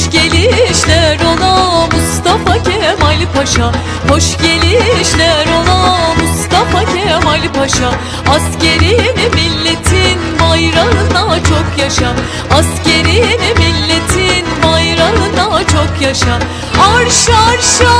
Hoş gelişler ola Mustafa Kemal Paşa. Hoş gelişler ola Mustafa Kemal Paşa. Askerimi milletin bayrağına çok yaşa. Askerimi milletin bayrağına çok yaşa. Arş arşa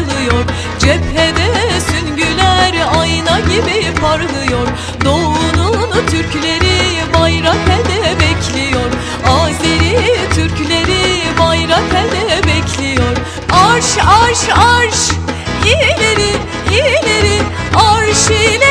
parlıyor. Cephede süngüler ayna gibi parlıyor. Doğunun Türkleri bayrak elde bekliyor. Azeri Türkleri bayrak elde bekliyor. Arş arş arş. İleri ileri arşileri marşileri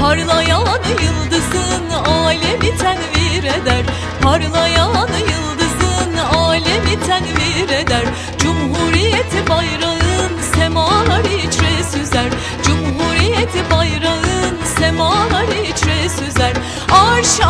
Parlayan yıldızın alemi tenvir eder. Parlayan yıldızın alemi tenvir eder. Cumhuriyet bayrağın semalar içre süzer. Cumhuriyet bayrağın semalar içre süzer. Arş